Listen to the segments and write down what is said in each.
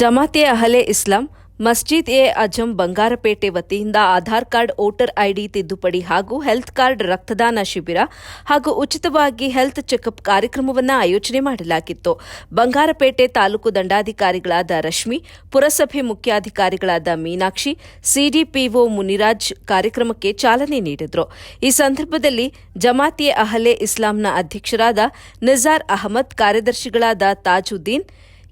ಜಮಾತೆ ಅಹಲೆ ಇಸ್ಲಾಂ, ಮಸ್ಜಿದ್ ಎ ಅಜಂ ಬಂಗಾರಪೇಟೆ ವತಿಯಿಂದ Aadhaar card, voter ID ತಿದ್ದುಪಡಿ ಹಾಗೂ ಹೆಲ್ತ್ ಕಾರ್ಡ್ ರಕ್ತದಾನ ಶಿಬಿರ ಹಾಗೂ ಉಚಿತವಾಗಿ ಹೆಲ್ತ್ ಚೆಕಪ್ ಕಾರ್ಯಕ್ರಮವನ್ನು ಆಯೋಜನೆ ಮಾಡಲಾಗಿತ್ತು. ಬಂಗಾರಪೇಟೆ ತಾಲೂಕು ದಂಡಾಧಿಕಾರಿಗಳಾದ ರಶ್ಮಿ, ಪುರಸಭೆ ಮುಖ್ಯಾಧಿಕಾರಿಗಳಾದ ಮೀನಾಕ್ಷಿ, ಸಿಡಿಪಿಒ ಮುನಿರಾಜ್ ಕಾರ್ಯಕ್ರಮಕ್ಕೆ ಚಾಲನೆ ನೀಡಿದರು. ಈ ಸಂದರ್ಭದಲ್ಲಿ ಜಮಾತಿಯೆ ಅಹಲೆ ಇಸ್ಲಾಂನ ಅಧ್ಯಕ್ಷರಾದ ನಿಜಾರ್ ಅಹಮದ್, ಕಾರ್ಯದರ್ಶಿಗಳಾದ ತಾಜುದ್ದೀನ್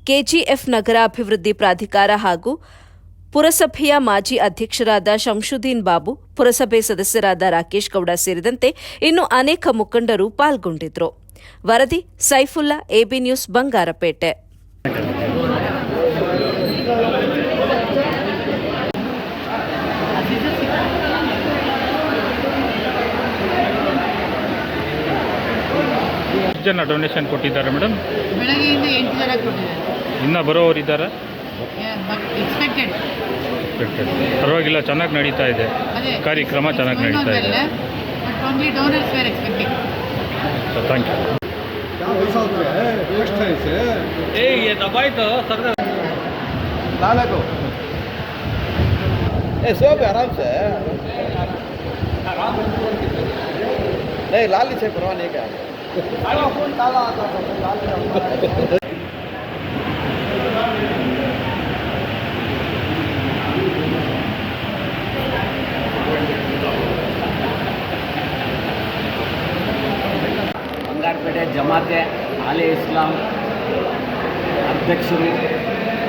ಕೆಜಿಎಫ್ ನಗರ ಅಭಿವೃದ್ಧಿ ಪ್ರಾಧಿಕಾರ ಹಾಗೂ ಪುರಸಭೆಯ ಮಾಜಿ ಅಧ್ಯಕ್ಷರಾದ ಶಂಶುದ್ದೀನ್ ಬಾಬು, ಪುರಸಭೆ ಸದಸ್ಯರಾದ ರಾಕೇಶ್ ಗೌಡ ಸೇರಿದಂತೆ ಇನ್ನು ಅನೇಕ ಮುಖಂಡರು ಪಾಲ್ಗೊಂಡಿದ್ರು. ವರದಿ ಸೈಫುಲ್ಲಾ, ಎಬಿ ನ್ಯೂಸ್, ಬಂಗಾರಪೇಟೆ. ಎಷ್ಟು ಜನ ಡೊನೇಷನ್ ಕೊಟ್ಟಿದ್ದಾರೆ ಮೇಡಮ್ ಬೆಳಗ್ಗೆಯಿಂದ ಎಂಟು ಜನ ಕೊಟ್ಟಿದ್ದಾರೆ ಇನ್ನೂ ಬರೋವರಿದ್ದಾರೆ ಎಕ್ಸ್ಪೆಕ್ಟೆಡ್ ಪರವಾಗಿಲ್ಲ ಚೆನ್ನಾಗಿ ನಡೀತಾ ಇದೆ ಅದೇ ಕಾರ್ಯಕ್ರಮ ಚೆನ್ನಾಗಿ ನಡೀತಾ ಇದೆ but only donors were expecting thank you क्या पैसा होता है वेस्ट है इसे ಏ ದಬಾಯ್ತು ಸರ್ लाला को ए सो पे आराम से नहीं लाल से परवाह नहीं क्या ಬಂಗಾರಪೇಟೆ ಜಮಾತೆ ಆಲೆ ಇಸ್ಲಾಂ ಅಧ್ಯಕ್ಷರು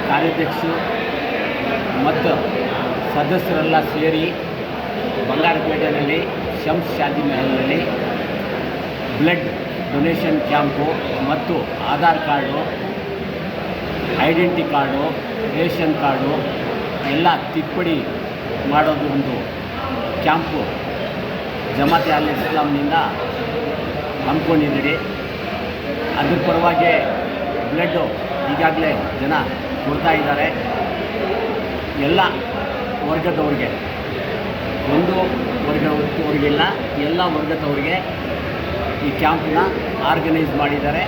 ಕಾರ್ಯಾಧ್ಯಕ್ಷರು ಮತ್ತು ಸದಸ್ಯರೆಲ್ಲ ಸೇರಿ ಬಂಗಾರಪೇಟೆಯಲ್ಲಿ ಶಂಸ್ ಶಾದಿ ಮಹಲ್ನಲ್ಲಿ ಬ್ಲಡ್ ಡೊನೇಷನ್ ಕ್ಯಾಂಪು ಮತ್ತು Aadhaar card, identity card, ration card ಎಲ್ಲ ತಿಪ್ಪಡಿ ಮಾಡೋದು ಒಂದು ಕ್ಯಾಂಪು. ಜಮಾತೆ ಅಲ್ ಇಸ್ಲಾಂನಿಂದ ಹಮ್ಮಿಕೊಂಡಿದ್ದೀರಿ. ಅದ್ರ ಪರವಾಗಿ ಬ್ಲಡ್ಡು ಈಗಾಗಲೇ ಜನ ಕೊಡ್ತಾ ಇದ್ದಾರೆ. ಎಲ್ಲ ವರ್ಗದವ್ರಿಗೆ. ಒಂದು ವರ್ಗದವ್ರಿಗಿಲ್ಲ ಎಲ್ಲ ವರ್ಗದವ್ರಿಗೆ ಈ ಕ್ಯಾಂಪ್ನ ಆರ್ಗನೈಸ್ ಮಾಡಿದ್ದಾರೆ.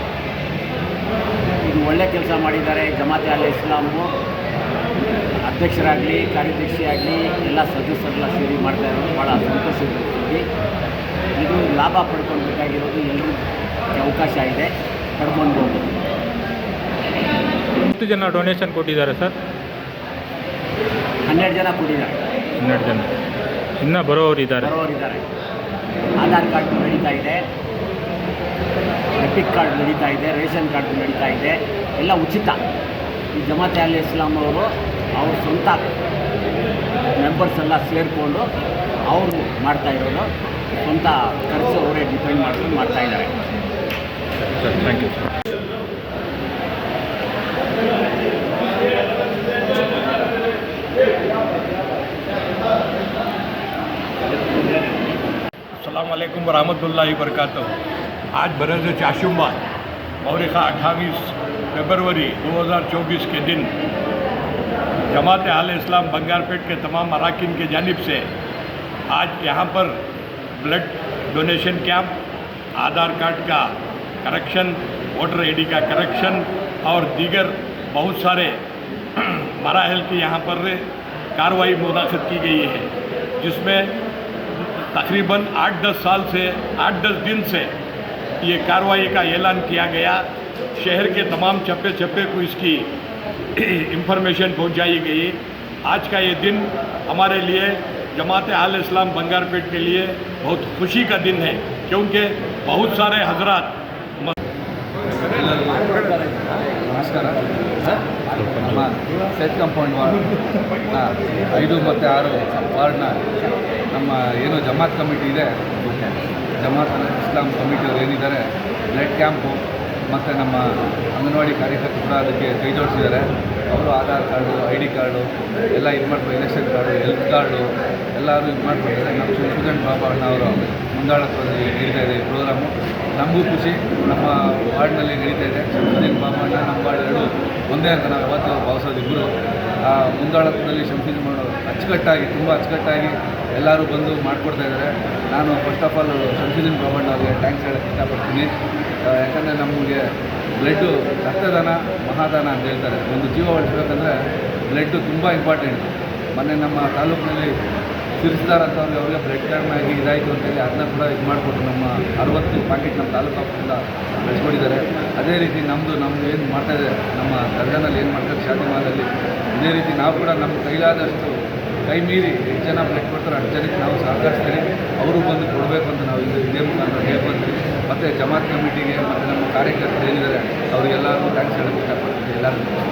ಇದು ಒಳ್ಳೆ ಕೆಲಸ ಮಾಡಿದ್ದಾರೆ. ಜಮಾತೆ ಅಲ್ ಇಸ್ಲಾಮು ಅಧ್ಯಕ್ಷರಾಗಲಿ ಕಾರ್ಯದರ್ಶಿಯಾಗಲಿ ಎಲ್ಲ ಸದಸ್ಯರೆಲ್ಲ ಸೇರಿ ಮಾಡ್ತಾ ಇರೋದು ಭಾಳ ಸಂತೋಷ ಸುದ್ದಿ. ಇದು ಲಾಭ ಪಡ್ಕೊಳ್ಬೇಕಾಗಿರೋದು ಎಲ್ಲರಿಗೂ ಅವಕಾಶ ಇದೆ. ಪಡ್ಕೊಳ್ಬೋದು ಎಷ್ಟು ಜನ ಡೊನೇಷನ್ ಕೊಟ್ಟಿದ್ದಾರೆ ಸರ್? ಹನ್ನೆರಡು ಜನ ಕೊಟ್ಟಿದ್ದಾರೆ. ಹನ್ನೆರಡು ಜನ. ಇನ್ನೂ ಬರೋವರಿದ್ದಾರೆ. ಬರೋವರಿದ್ದಾರೆ. ಆಧಾರ್ ಕಾರ್ಡ್ ನಡೀತಾ ಇದೆ. ಕ್ರೆಡಿಟ್ ಕಾರ್ಡ್ ನಡೀತಾ ಇದೆ, ರೇಷನ್ ಕಾರ್ಡ್ ನಡೀತಾ ಇದೆ. ಎಲ್ಲ ಉಚಿತ. ಈ ಜಮಾತೆ ಅಲ್ ಇಸ್ಲಾಂ ಅವರು, ಅವ್ರ ಸ್ವಂತ ಮೆಂಬರ್ಸ್ ಎಲ್ಲ ಸೇರಿಕೊಂಡು ಅವರು ಮಾಡ್ತಾ ಇರೋದು. ಸ್ವಂತ ಖರ್ಚು ಅವರೇ ಡಿಪೆಂಡ್ ಮಾಡ್ಕೊಂಡು ಮಾಡ್ತಾ ಇದ್ದಾರೆ. ಥ್ಯಾಂಕ್ ಯು ಅಸ್ಲಾಂ ವಲೈಕುಮ್ ವರಹಮತುಲ್ಲಾಹಿ ಬರ್ಕಾತು आज बरस चाशुमा मौरिका अट्ठाईस फरवरी 2024 के दिन, जमात आल इस्लाम बंगारपेट के तमाम अरकान के जानब से आज यहाँ पर blood donation camp Aadhaar card का करेक्शन वोटर आईडी का करेक्शन और दीगर बहुत सारे मराहल की यहाँ पर कार्रवाई मुनाखद की गई है, जिसमें तकरीबन आठ दस साल से, आठ दस दिन से ये कार्रवाई का ऐलान किया गया शहर के तमाम चप्पे चप्पे को इसकी इंफॉर्मेशन पहुंचाई गई आज का ये दिन हमारे लिए जमात आल इस्लाम बंगारपेट के लिए बहुत खुशी का दिन है क्योंकि बहुत सारे हजरात ನಮಸ್ಕಾರ ನಮ್ಮ ಸೆಟ್ ಕಾಂಪೌಂಡ್ ವಾರ್ಡ್ ಹಾಂ ಐದು ಮತ್ತು ಆರು ವಾರ್ಡ್ನ ನಮ್ಮ ಏನು ಜಮಾತ್ ಕಮಿಟಿ ಇದೆ. ಜಮಾತ್ ಇಸ್ಲಾಂ ಕಮಿಟಿಯವರು ಏನಿದ್ದಾರೆ, ಬ್ಲಡ್ ಕ್ಯಾಂಪು ಮತ್ತು ನಮ್ಮ ಅಂಗನವಾಡಿ ಕಾರ್ಯಕರ್ತರು ಕೂಡ ಅದಕ್ಕೆ ಕೈ ಜೋಡಿಸಿದ್ದಾರೆ. ಅವರು Aadhaar card, I D card, ಎಲ್ಲ ಇದು ಮಾಡ್ಬೋದು ಎಲೆಕ್ಷನ್ ಕಾರ್ಡು, ಹೆಲ್ತ್ ಕಾರ್ಡು ಎಲ್ಲರೂ ಇದು ಮಾಡ್ಬೋದು ನಮ್ಮ ಸ್ಟೂಡೆಂಟ್ ಬಾಬಾ ಅಣ್ಣ ಅವರು ಮುಂದಾಳತ್ವದಲ್ಲಿ ನಡೀತಾ ಇದೆ ಪ್ರೋಗ್ರಾಮು ನಮಗೂ ಖುಷಿ. ನಮ್ಮ ವಾರ್ಡ್ನಲ್ಲಿ ನಡೀತಾ ಇದೆ. ಸ್ಟೂಡೆಂಟ್ ಬಾಬಾ ಅಣ್ಣ ನಮ್ಮ ವಾರ್ಡ್ ಎರಡು ಒಂದೇ ಅಂತ ನಾವು ಯಾವತ್ತೂ ಭಾವಿಸೋದು ಇಬ್ಬರು ಆ ಮುಂದಾಳತ್ವದಲ್ಲಿ ಮಾಡೋ ಅಚ್ಚುಕಟ್ಟಾಗಿ, ತುಂಬ ಅಚ್ಚುಕಟ್ಟಾಗಿ ಎಲ್ಲರೂ ಬಂದು ಮಾಡಿಕೊಡ್ತಾ ಇದ್ದಾರೆ. ನಾನು first of all Shamsuddin Babanna ಅವರಿಗೆ ಥ್ಯಾಂಕ್ಸ್ ಹೇಳೋಕ್ಕೆ ಇಷ್ಟಪಡ್ತೀನಿ. ಯಾಕಂದರೆ ನಮಗೆ ಬ್ಲಡ್ಡು ರಕ್ತದಾನ, ಮಹಾದಾನ ಅಂತ ಹೇಳ್ತಾರೆ. ಒಂದು ಜೀವ ಉಳಿಸ್ಬೇಕಂದ್ರೆ ಬ್ಲಡ್ಡು ತುಂಬ ಇಂಪಾರ್ಟೆಂಟ್ ಮೊನ್ನೆ ನಮ್ಮ ತಾಲೂಕಿನಲ್ಲಿ ಸಿರಿಸ್ದಾರ್ ಅಂದರೆ ಅವ್ರಿಗೆ ಬ್ಲಡ್ ಕ್ಯಾಂಪ್ ಆಗಿ ಇದಾಯಿತು ಅಂತೇಳಿ ಅದನ್ನ ಕೂಡ ಇದು ಮಾಡಿಕೊಟ್ಟು ನಮ್ಮ ಅರವತ್ತು ಪ್ಯಾಕೆಟ್ ನಮ್ಮ ತಾಲೂಕು ಆಫೀಸಿಂದ ಬೆಳೆಸ್ಕೊಂಡಿದ್ದಾರೆ ಅದೇ ರೀತಿ ನಮ್ಮದು ನಮ್ಮದು ಏನು ಮಾಡ್ತಾಯಿದೆ ನಮ್ಮ ಗರ್ಗನಲ್ಲಿ ಏನು ಮಾಡ್ತಾರೆ ಶಾದಿಮಾಲಲ್ಲಿ ಇದೇ ರೀತಿ ನಾವು ಕೂಡ ನಮ್ಮ ಕೈಲಾದಷ್ಟು ಕೈ ಮೀರಿ ಎಷ್ಟು ಜನ ಬ್ಲಡ್ ಕೊಡ್ತಾರೆ ಅಷ್ಟು ಜನಕ್ಕೆ ನಾವು ಸಹಕರಿಸ್ತೀವಿ. ಅವರು ಬಂದು ಕೊಡಬೇಕು ಅಂತ ನಾವು ಇದು ಇದೇ ಮುಖಾಂತರ ಹೇಳ್ಕೊಂತೀವಿ. ಮತ್ತು ಜಮಾತ್ ಕಮಿಟಿಗೆ ಮತ್ತು ನಮ್ಮ ಕಾರ್ಯಕರ್ತರು ಏನಿದ್ದಾರೆ ಅವರಿಗೆಲ್ಲರೂ ಥ್ಯಾಂಕ್ಸ್ ಹೇಳೋಕ್ಕೆ ಇಷ್ಟಪಡ್ತೀವಿ ಎಲ್ಲರಿಗೂ